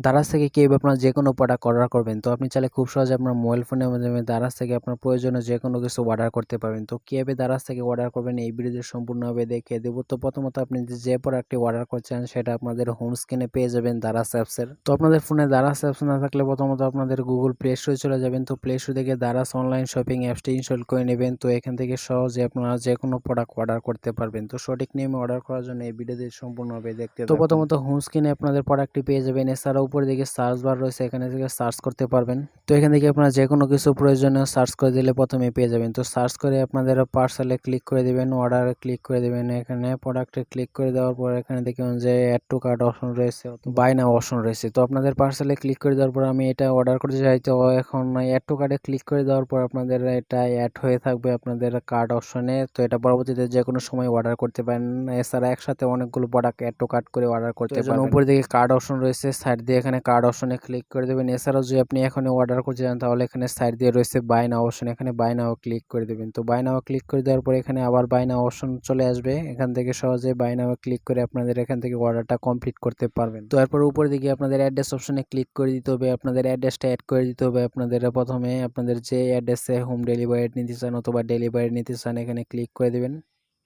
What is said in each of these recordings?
দারাজ থেকে কীভাবে আপনার যে কোনো প্রোডাক্ট অর্ডার করবেন তো আপনি চাইলে খুব সহজে আপনার মোবাইল ফোনের মাধ্যমে দারাজ থেকে আপনার প্রয়োজনীয় যে কোনো কিছু অর্ডার করতে পারবেন। তো কীভাবে দারাজ থেকে অর্ডার করবেন এই ভিডিওতে সম্পূর্ণভাবে দেখিয়ে দেবো। তো প্রথমত আপনি যে প্রোডাক্টটি অর্ডার করছেন সেটা আপনাদের হোম স্ক্রিনে পেয়ে যাবেন দারাজ অ্যাপসের তো আপনাদের ফোনে দারাজ অ্যাপস না থাকলে প্রথমত আপনাদের গুগল প্লে স্টোরে চলে যাবেন। তো প্লে স্টোর থেকে দারাজ অনলাইন শপিং অ্যাপসটি ইনস্টল করে নেবেন। তো এখান থেকে সহজে আপনারা যে কোনো প্রোডাক্ট অর্ডার করতে পারবেন। তো সঠিক নিয়মে অর্ডার করার জন্য এই ভিডিওটি সম্পূর্ণভাবে দেখতে তো প্রথমত হোম স্ক্রিনে আপনাদের প্রোডাক্টটি পেয়ে যাবেন। এছাড়া উপরে দিকে সার্চ বার রয়েছে এখানে থেকে সার্চ করতে পারবেন। তো এখান থেকে আপনারা যে কোনো কিছু প্রয়োজনীয় সার্চ করে দিলে প্রথমে পেয়ে যাবেন। তো সার্চ করে আপনাদের পার্সেলে ক্লিক করে দিবেন অর্ডারে ক্লিক করে দিবেন এখানে প্রোডাক্টে ক্লিক করে দেওয়ার পর এখানে দেখবেন যে অ্যাড টু কার্ড অপশন রয়েছে বাই নাও অপশন রয়েছে। তো আপনাদের পার্সেলে ক্লিক করে দেওয়ার পর আমি এটা অর্ডার করতে চাই তো এখন অ্যাড টু কার্ডে ক্লিক করে দেওয়ার পর আপনাদের এটা অ্যাড হয়ে থাকবে আপনাদের কার্ড অপশনে তো এটা পরবর্তীতে যে কোনো সময় অর্ডার করতে পারেন এছাড়া একসাথে অনেকগুলো প্রোডাক্ট অ্যাড টু কার্ড করে অর্ডার করতে পারেন উপরে দিকে কার্ড অপশন রয়েছে সাইড দিয়ে এখানে কার্ড অপশনে ক্লিক করে দেবেন। এছাড়াও যদি আপনি এখানে অর্ডার করতে চান তাহলে এখানে সাইড দিয়ে রয়েছে বাই নাও অপশন এখানে বাই নাও ক্লিক করে দেবেন। তো বাই নাও ক্লিক করে দেওয়ার পর এখানে আবার বাই নাও অপশন চলে আসবে। এখান থেকে সহজে বাই নাও ক্লিক করে আপনাদের এখান থেকে অর্ডারটা কমপ্লিট করতে পারবেন। তো এরপর উপরে দিকে আপনাদের অ্যাড্রেস অপশনে ক্লিক করে দিতে হবে। আপনাদের অ্যাড্রেসটা অ্যাড করে দিতে হবে। আপনাদের প্রথমে আপনাদের যে অ্যাড্রেসে হোম ডেলিভারি নিতে চান অথবা ডেলিভারি নিতে চান, এখানে ক্লিক করে দেবেন।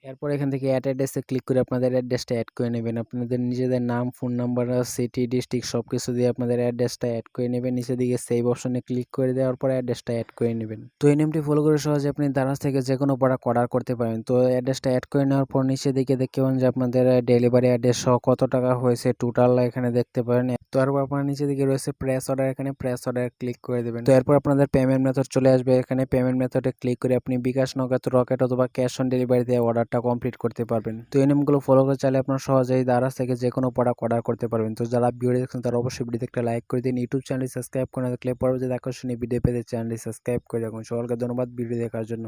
এরপর এখান থেকে অ্যাড অ্যাড্রেসে ক্লিক করে আপনাদের অ্যাড্রেসটা অ্যাড করে নেবেন। আপনাদের নিজেদের নাম ফোন নাম্বার সিটি ডিস্ট্রিক্ট সব কিছু দিয়ে আপনাদের অ্যাড্রেসটা অ্যাড করে নেবেন। নিচের দিকে সেভ অপশনে ক্লিক করে দেওয়ার পর অ্যাড্রেসটা অ্যাড করে নেবেন। তো এই নেমটি ফলো করে সহজে আপনি দারাজ থেকে যে কোনো প্রোডাক্ট অর্ডার করতে পারেন। তো অ্যাড্রেসটা অ্যাড করে নেওয়ার পর নিচের দিকে দেখতে পাবেন যে আপনাদের ডেলিভারি অ্যাড্রেস সহ কত টাকা হয়েছে টোটাল এখানে দেখতে পারেন। তো এরপর আপনার নিচের দিকে রয়েছে প্রেস অর্ডার এখানে প্রেস অর্ডার ক্লিক করে দেবেন। তো এরপর আপনাদের পেমেন্ট মেথড চলে আসবে। এখানে পেমেন্ট মেথডে ক্লিক করে আপনি বিকাশ নগদ রকেট অথবা ক্যাশ অন ডেলিভারি দিয়ে অর্ডারটা কমপ্লিট করতে পারবেন। তো এই নিয়মগুলো ফলো করে চাইলে আপনারা সহজেই দারাজ থেকে যে কোনো প্রোডাক্ট অর্ডার করতে পারবেন। তো যারা ভিডিও দেখছেন, তারা অবশ্যই ভিডিওতে একটা লাইক করে দিন। ইউটিউব চ্যানেলটি সাবস্ক্রাইব করে থাকলে পরবর্তী আকর্ষণীয় ভিডিও পেতে চ্যানেলটি সাবস্ক্রাইব করে রাখুন। সকলকে ধন্যবাদ ভিডিও দেখার জন্য।